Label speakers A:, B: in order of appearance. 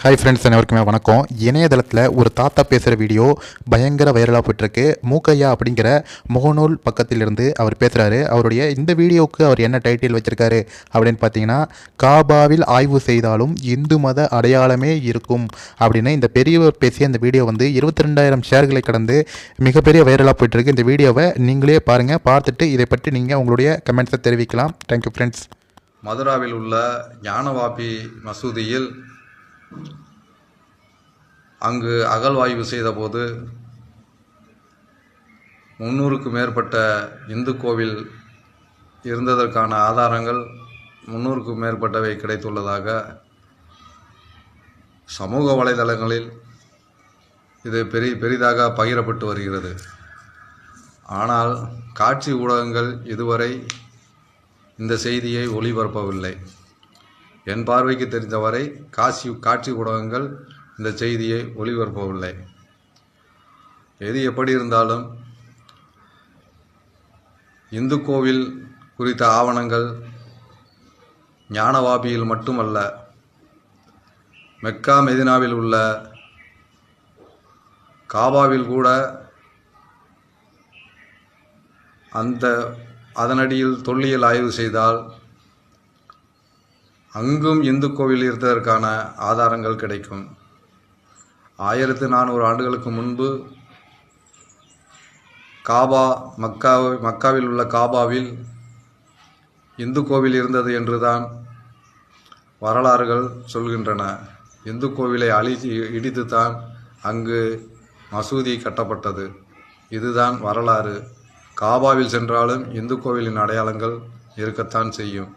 A: Hi friends அனைவருக்குமே வணக்கம். இணையதளத்தில் ஒரு தாத்தா பேசுகிற வீடியோ பயங்கர வைரலாக போயிட்டுருக்கு. மூக்கையா அப்படிங்கிற முகநூல் பக்கத்திலிருந்து அவர் பேசுகிறாரு அவருடைய இந்த வீடியோவுக்கு அவர் என்ன டைட்டில் வச்சுருக்காரு அப்படின்னு பார்த்தீங்கன்னா காபாவில் ஆய்வு செய்தாலும் இந்து மத அடையாளமே இருக்கும் அப்படின்னு இந்த பெரியவர் பேசிய இந்த வீடியோ வந்து இருபத்தி ரெண்டாயிரம் ஷேர்களை கடந்து மிகப்பெரிய வைரலாக போயிட்டுருக்கு. இந்த வீடியோவை நீங்களே பாருங்கள் பார்த்துட்டு இதை பற்றி நீங்கள் உங்களுடைய கமெண்ட்ஸை தெரிவிக்கலாம். தேங்க்யூ ஃப்ரெண்ட்ஸ்
B: மதுராவில் உள்ள ஞானவாபி மசூதியில் அங்கு அகழ்வாய்வு செய்தபோது முன்னூறுக்கும் மேற்பட்ட இந்து கோவில் இருந்ததற்கான ஆதாரங்கள் முன்னூறுக்கும் மேற்பட்டவை கிடைத்துள்ளதாக சமூக வலைதளங்களில் இது பெரி பெரிதாக பகிரப்பட்டு வருகிறது. ஆனால் காட்சி ஊடகங்கள் இதுவரை இந்த செய்தியை ஒளிபரப்பவில்லை. என் பார்வைக்கு தெரிந்தவரை காசி காட்சி ஊடகங்கள் இந்த செய்தியை ஒளிபரப்பவில்லை. எது எப்படி இருந்தாலும் இந்து கோவில் குறித்த ஆவணங்கள் ஞானவாபியில் மட்டுமல்ல மெக்கா மெதினாவில் உள்ள காபாவில் கூட அந்த அதனடியில் தொல்லியல் ஆய்வு செய்தால் அங்கும் இந்து கோவில் இருந்ததற்கான ஆதாரங்கள் கிடைக்கும். ஆயிரத்து நானூறு ஆண்டுகளுக்கு முன்பு காபா மக்கா மக்காவில் உள்ள காபாவில் இந்து கோவில் இருந்தது என்றுதான் வரலாறுகள் சொல்கின்றன. இந்து கோவிலை அழித்து இடித்துத்தான் அங்கு மசூதி கட்டப்பட்டது. இதுதான் வரலாறு. காபாவில் சென்றாலும் இந்து கோவிலின் அடையாளங்கள் இருக்கத்தான் செய்யும்.